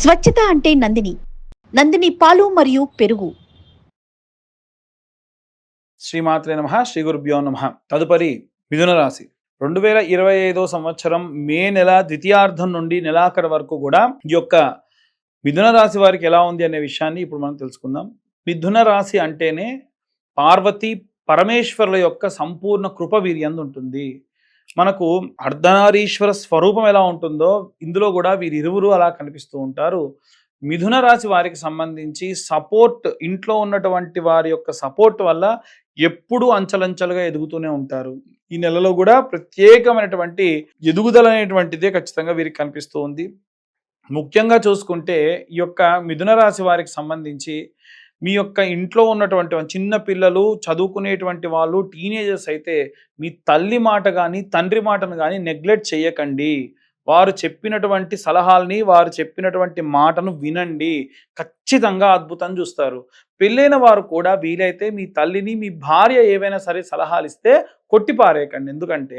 స్వచ్ఛత అంటే నందిని. నందిని పాలు మరియు పెరుగు. శ్రీమాత్రే నమ శ్రీ గురుభ్యో నమ. తదుపరి మిథున రాశి. రెండు వేల ఇరవై ఐదో సంవత్సరం మే నెల ద్వితీయార్థం నుండి నెలాఖరు వరకు కూడా ఈ యొక్క మిథున రాశి వారికి ఎలా ఉంది అనే విషయాన్ని ఇప్పుడు మనం తెలుసుకుందాం. మిథున రాశి అంటేనే పార్వతి పరమేశ్వరుల యొక్క సంపూర్ణ కృప వీరి ఉంటుంది. మనకు అర్ధనారీశ్వర స్వరూపం ఎలా ఉంటుందో ఇందులో కూడా వీరిరువురు అలా కనిపిస్తూ ఉంటారు. మిథున రాశి వారికి సంబంధించి సపోర్ట్ ఇంట్లో ఉన్నటువంటి వారి యొక్క సపోర్ట్ వల్ల ఎప్పుడూ అంచలంచలుగా ఎదుగుతూనే ఉంటారు. ఈ నెలలో కూడా ప్రత్యేకమైనటువంటి ఎదుగుదల అనేటువంటిదే ఖచ్చితంగా వీరికి కనిపిస్తూ ఉంది. ముఖ్యంగా చూసుకుంటే ఈ యొక్క మిథున రాశి వారికి సంబంధించి మీ యొక్క ఇంట్లో ఉన్నటువంటి చిన్న పిల్లలు చదువుకునేటువంటి వాళ్ళు టీనేజర్స్ అయితే మీ తల్లి మాట కానీ తండ్రి మాటను కానీ నెగ్లెక్ట్ చేయకండి. వారు చెప్పినటువంటి సలహాల్ని వారు చెప్పినటువంటి మాటను వినండి. ఖచ్చితంగా అద్భుతం చూస్తారు. పెళ్ళైన వారు కూడా వీలైతే మీ తల్లిని మీ భార్య ఏవైనా సరే సలహాలు ఇస్తే కొట్టిపారేయకండి. ఎందుకంటే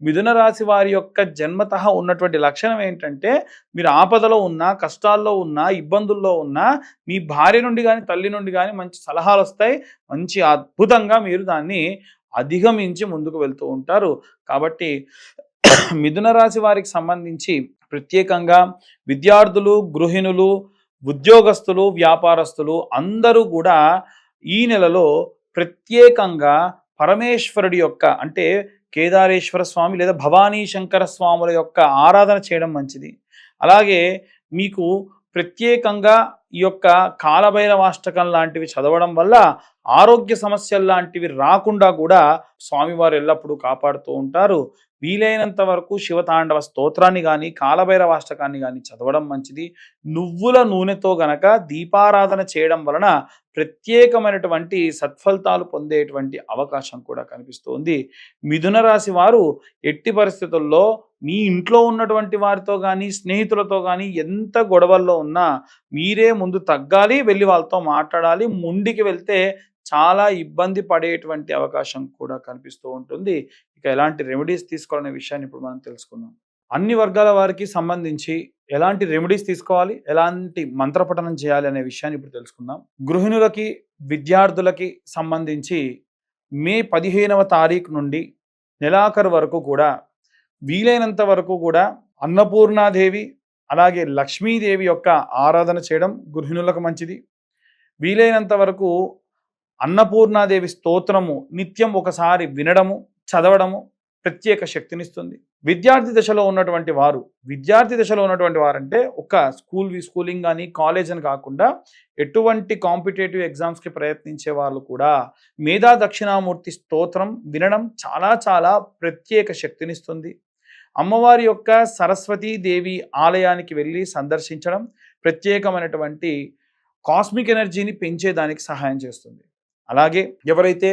మిథున రాశి వారి యొక్క జన్మత ఉన్నటువంటి లక్షణం ఏంటంటే మీరు ఆపదలో ఉన్నా కష్టాల్లో ఉన్నా ఇబ్బందుల్లో ఉన్నా మీ భార్య నుండి కానీ తల్లి నుండి కానీ మంచి సలహాలు వస్తాయి మంచి అద్భుతంగా మీరు దాన్ని అధిగమించి ముందుకు వెళ్తూ ఉంటారు. కాబట్టి మిథున రాశి వారికి సంబంధించి ప్రత్యేకంగా విద్యార్థులు గృహిణులు ఉద్యోగస్తులు వ్యాపారస్తులు అందరూ కూడా ఈ నెలలో ప్రత్యేకంగా పరమేశ్వరుడి యొక్క అంటే కేదారేశ్వర స్వామి లేదా భవానీ శంకర స్వాముల యొక్క ఆరాధన చేయడం మంచిది. అలాగే మీకు ప్రత్యేకంగా ఈ యొక్క కాలభైరవాష్టకం లాంటివి చదవడం వల్ల ఆరోగ్య సమస్యలు లాంటివి రాకుండా కూడా స్వామివారు ఎల్లప్పుడూ కాపాడుతూ ఉంటారు. వీలైనంత వరకు శివతాండవ స్తోత్రాన్ని కానీ కాలభైరవాష్టకాన్ని కానీ చదవడం మంచిది. నువ్వుల నూనెతో గనక దీపారాధన చేయడం వలన ప్రత్యేకమైనటువంటి సత్ఫలితాలు పొందేటువంటి అవకాశం కూడా కనిపిస్తోంది. మిథున రాశి వారు ఎట్టి పరిస్థితుల్లో మీ ఇంట్లో ఉన్నటువంటి వారితో కానీ స్నేహితులతో కానీ ఎంత గొడవల్లో ఉన్నా మీరే ముందు తగ్గాలి వెళ్ళి వాళ్ళతో మాట్లాడాలి ముండికి వెళ్తే చాలా ఇబ్బంది పడేటువంటి అవకాశం కూడా కనిపిస్తూ ఉంటుంది. ఇక ఎలాంటి రెమెడీస్ తీసుకోవాలనే విషయాన్ని ఇప్పుడు మనం తెలుసుకుందాం. అన్ని వర్గాల వారికి సంబంధించి ఎలాంటి రెమెడీస్ తీసుకోవాలి ఎలాంటి మంత్రపఠనం చేయాలి అనే విషయాన్ని ఇప్పుడు తెలుసుకుందాం. గృహిణులకి విద్యార్థులకి సంబంధించి మే పదిహేనవ తారీఖు నుండి నెలాఖరు వరకు కూడా వీలైనంత వరకు కూడా అన్నపూర్ణాదేవి అలాగే లక్ష్మీదేవి యొక్క ఆరాధన చేయడం గృహిణులకు మంచిది. వీలైనంత వరకు అన్నపూర్ణాదేవి స్తోత్రము నిత్యం ఒకసారి వినడము చదవడము ప్రత్యేక శక్తినిస్తుంది. విద్యార్థి దశలో ఉన్నటువంటి వారు విద్యార్థి దశలో ఉన్నటువంటి వారంటే ఒక స్కూల్ స్కూలింగ్ కానీ కాలేజ్ అని కాకుండా ఎటువంటి కాంపిటేటివ్ ఎగ్జామ్స్కి ప్రయత్నించే వాళ్ళు కూడా మేధా దక్షిణామూర్తి స్తోత్రం వినడం చాలా చాలా ప్రత్యేక శక్తినిస్తుంది. అమ్మవారి యొక్క సరస్వతీ దేవి ఆలయానికి వెళ్ళి సందర్శించడం ప్రత్యేకమైనటువంటి కాస్మిక్ ఎనర్జీని పెంచేదానికి సహాయం చేస్తుంది. అలాగే ఎవరైతే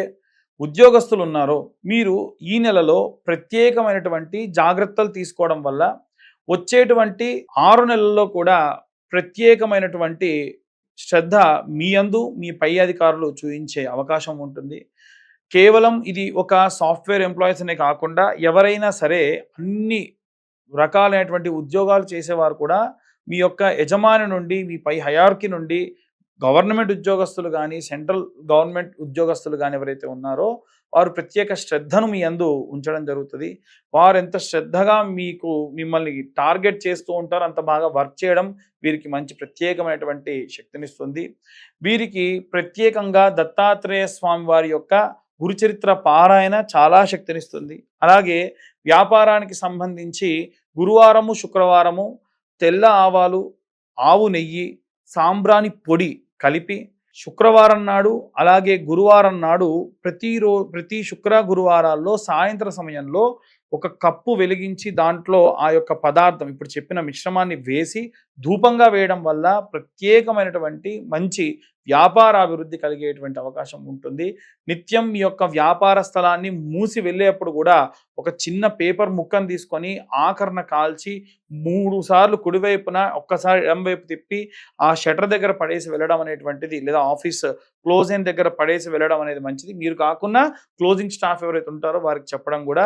ఉద్యోగస్తులు ఉన్నారో మీరు ఈ నెలలో ప్రత్యేకమైనటువంటి జాగ్రత్తలు తీసుకోవడం వల్ల వచ్చేటువంటి ఆరు నెలల్లో కూడా ప్రత్యేకమైనటువంటి శ్రద్ధ మీ అందు మీ పై అధికారులు చూపించే అవకాశం ఉంటుంది. కేవలం ఇది ఒక సాఫ్ట్వేర్ ఎంప్లాయీస్ అనే కాకుండా ఎవరైనా సరే అన్ని రకాలైనటువంటి ఉద్యోగాలు చేసేవారు కూడా మీ యొక్క యజమాని నుండి మీ పై హయార్కి నుండి గవర్నమెంట్ ఉద్యోగస్తులు కానీ సెంట్రల్ గవర్నమెంట్ ఉద్యోగస్తులు కానీ ఎవరైతే ఉన్నారో వారు ప్రత్యేక శ్రద్ధను మీ అందు ఉంచడం జరుగుతుంది. వారు ఎంత శ్రద్ధగా మీకు మిమ్మల్ని టార్గెట్ చేస్తూ ఉంటారో అంత బాగా వర్క్ చేయడం వీరికి మంచి ప్రత్యేకమైనటువంటి శక్తినిస్తుంది. వీరికి ప్రత్యేకంగా దత్తాత్రేయ స్వామి వారి యొక్క గురుచరిత్ర పారాయణ చాలా శక్తినిస్తుంది. అలాగే వ్యాపారానికి సంబంధించి గురువారము శుక్రవారము తెల్ల ఆవాలు ఆవు నెయ్యి సాంబ్రాణి పొడి కలిపి శుక్రవారం నాడు అలాగే గురువారం నాడు ప్రతిరో ప్రతి శుక్ర గురువారాల్లో సాయంత్ర సమయంలో ఒక కప్పు వెలిగించి దాంట్లో ఆ యొక్క పదార్థం ఇప్పుడు చెప్పిన మిశ్రమాన్ని వేసి ధూపంగా వేయడం వల్ల ప్రత్యేకమైనటువంటి మంచి వ్యాపార అభివృద్ధి కలిగేటువంటి అవకాశం ఉంటుంది. నిత్యం మీ యొక్క వ్యాపార స్థలాన్ని మూసి వెళ్ళేప్పుడు కూడా ఒక చిన్న పేపర్ ముక్కను తీసుకొని ఆకరణ కాల్చి మూడు సార్లు కుడివైపున ఒక్కసారి ఎడంవైపు తిప్పి ఆ షటర్ దగ్గర పడేసి వెళ్ళడం అనేటువంటిది లేదా ఆఫీస్ క్లోజ్ అయిన దగ్గర పడేసి వెళ్ళడం అనేది మంచిది. మీరు కాకుండా క్లోజింగ్ స్టాఫ్ ఎవరైతే ఉంటారో వారికి చెప్పడం కూడా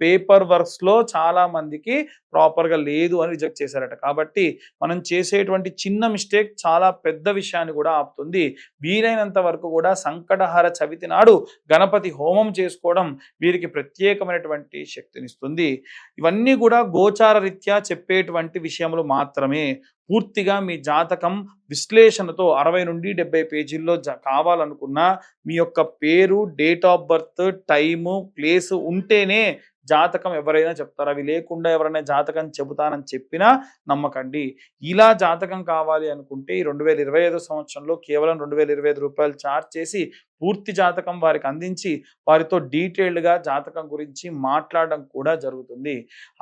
పేపర్ వర్క్స్లో చాలా మందికి ప్రాపర్గా లేదు అని రిజెక్ట్ చేశారట. కాబట్టి మనం చేసేటువంటి చిన్న మిస్టేక్ చాలా పెద్ద విషయాన్ని కూడా ఆపుతుంది. వీలైనంత వరకు కూడా సంకటహార చవితి నాడు గణపతి హోమం చేసుకోవడం వీరికి ప్రత్యేకమైనటువంటి శక్తినిస్తుంది. ఇవన్నీ కూడా గోచార రీత్యా చెప్పేటువంటి విషయములు మాత్రమే. పూర్తిగా మీ జాతకం విశ్లేషణతో అరవై నుండి డెబ్బై పేజీల్లో జ కావాలనుకున్నా మీ యొక్క పేరు date of birth time place ఉంటేనే జాతకం ఎవరైనా చెప్తారు. అవి లేకుండా ఎవరైనా జాతకం చెబుతానని చెప్పినా నమ్మకండి. ఇలా జాతకం కావాలి అనుకుంటే ఈ రెండు వేల ఇరవై ఐదు సంవత్సరంలో కేవలం రెండు వేల ఇరవై ఐదు రూపాయలు చార్జ్ చేసి పూర్తి జాతకం వారికి అందించి వారితో డీటెయిల్డ్గా జాతకం గురించి మాట్లాడడం కూడా జరుగుతుంది.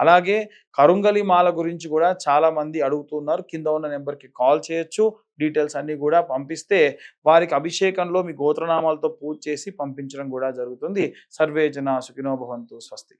అలాగే కరుంగలి మాల గురించి కూడా చాలామంది అడుగుతున్నారు. కింద ఉన్న నెంబర్కి కాల్ చేయొచ్చు. డీటెయిల్స్ అన్నీ కూడా పంపిస్తే వారికి అభిషేకంలో మీ గోత్రనామాలతో పూజ చేసి పంపించడం కూడా జరుగుతుంది. సర్వే జన సుఖినో భవంతు స్వస్తి.